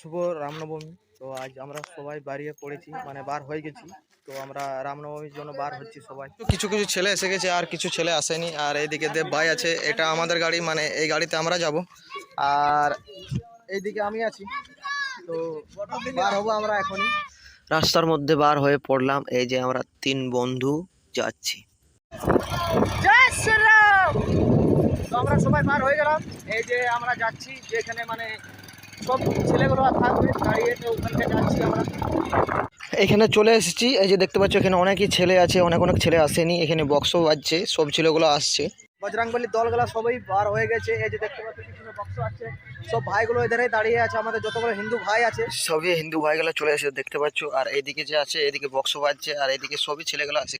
শুভ রামনবমী। তো আজ আমরা সবাই বাড়িয়ে পড়েছি মানে বার হয়ে গেছি। তো আমরা রামনবমীর জন্য বার হচ্ছি সবাই। কিছু কিছু ছেলে এসে গেছে আর কিছু ছেলে আসেনি। আর এইদিকে দেব ভাই আছে এটা আমাদের গাড়ি মানে এই গাড়িতে আমরা যাব। আর এইদিকে আমি আছি। তো বার হব আমরা এখনই। রাস্তার মধ্যে বার হয়ে পড়লাম এই যে আমরা তিন বন্ধু যাচ্ছি। আমরা সবাই বার হয়ে গেলাম। এই যে আমরা যাচ্ছি যেখানে মানে সব ছেলেগুলো থাকবে দাঁড়িয়ে তো ওখানকে যাচ্ছি আমরা। এখানে চলে এসেছি এই যে দেখতে পাচ্ছ এখানে অনেকই ছেলে আছে অনেক অনেক ছেলে আসেনি এখানে বক্সও বাজছে সব ছেলেগুলো আসছে। বজরাংবলির দলগুলো সবাই বার হয়ে গেছে এই যে দেখতে পাচ্ছ পিছনে বক্স আছে। সব ভাইগুলো এধারে দাঁড়িয়ে আছে আমাদের যতগুলো হিন্দু ভাই আছে। সবই হিন্দু ভাইগুলো চলে এসে দেখতে পাচ্ছ আর এইদিকে যে আছে এদিকে বক্স বাজছে আর এইদিকে সবই ছেলেগুলো আছে।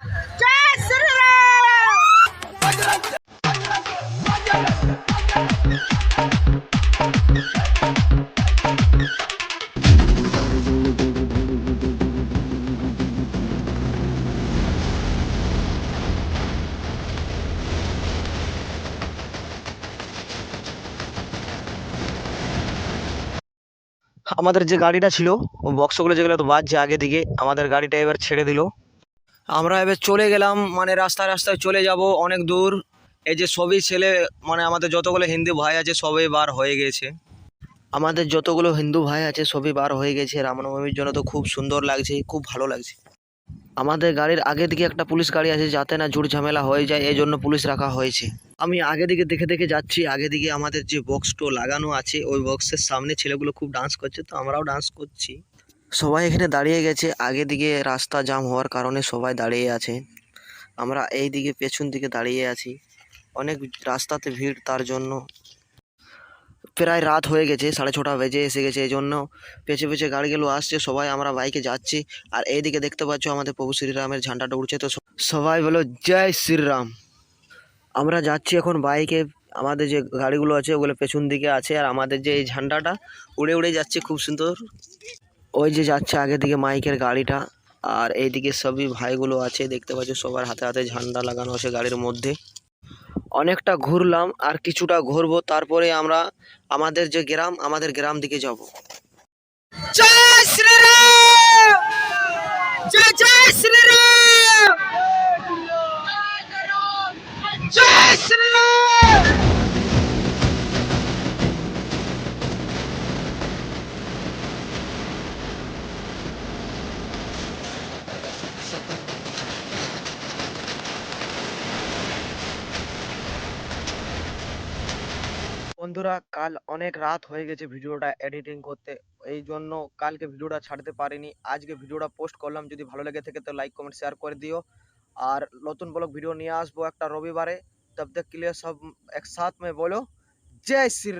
আমাদের যে গাড়িটা ছিল বক্সগুলো যেগুলো তো বাজছে আগে দিকে, আমাদের গাড়িটা এবার ছেড়ে দিল। আমরা এবার চলে গেলাম মানে রাস্তায় রাস্তায় চলে যাব অনেক দূর। এই যে সবই ছেলে মানে আমাদের যতগুলো হিন্দু ভাই আছে, সবই বার হয়ে গেছে। আমাদের যতগুলো হিন্দু ভাই আছে, সবই বার হয়ে গেছে। রামনবমীর জন্য তো খুব সুন্দর লাগছে, খুব ভালো লাগছে। আমাদের গাড়ির আগে দিকে একটা পুলিশ গাড়ি আছে যাতে না জুট ঝামেলা হয়ে যায়, এই জন্য পুলিশ রাখা হয়েছে। আমি আগে দিকে দেখে দেখে যাচ্ছি, আগে দিকে আমাদের যে বক্সটো লাগানো আছে, ওই বক্সের সামনে ছেলেগুলো খুব ডান্স করছে, তো আমরাও ডান্স করছি। সবাই এখানে দাঁড়িয়ে গেছে, আগে দিকে রাস্তা জাম হওয়ার কারণে সবাই দাঁড়িয়ে আছে। আমরা এই দিকে পেছন দিকে দাঁড়িয়ে আছি। অনেক রাস্তাতে ভিড় তার জন্য। প্রায় রাত হয়ে গেছে, সাড়ে ছটা বেজে এসে গেছে এই জন্য। পেছে পেছে গাড়িগুলো আসছে, সবাই আমরা বাইকে যাচ্ছি। আর এইদিকে দেখতে পাচ্ছ আমাদের প্রভু শ্রীরামের ঝান্ডাটা উড়ছে। তো সবাই বলো, জয় শ্রীরাম। আমরা যাচ্ছি এখন বাইকে, আমাদের যে গাড়িগুলো আছে ওগুলো পেছন দিকে আছে, আর আমাদের যে এই ঝান্ডাটা উড়ে উড়ে যাচ্ছে খুব সুন্দর। ওই যে যাচ্ছে আগে দিকে মাইকের গাড়িটা, আর এইদিকে সবই ভাইগুলো আছে, দেখতে পাচ্ছ সবার হাতে হাতে ঝান্ডা লাগানো আছে গাড়ির মধ্যে। অনেকটা ঘুরলাম আর কিছুটা ঘুরবো, তারপরে আমরা আমাদের যে গ্রাম, আমাদের গ্রাম দিকে যাব। জয় জয় বন্ধুরা, কাল অনেক রাত হয়ে গেছে ভিডিওটা এডিটিং করতে। এই জন্য কালকে ভিডিওটা ছাড়তে পারিনি। আজকে ভিডিওটা পোস্ট করলাম। যদি ভালো লেগে থাকে তো লাইক কমেন্ট শেয়ার করে দিও। আর নতুন ব্লগ ভিডিও নিয়ে আসব একটা রবিবারে। তব তক সব একসাথ মে বলো। জয় শ্রী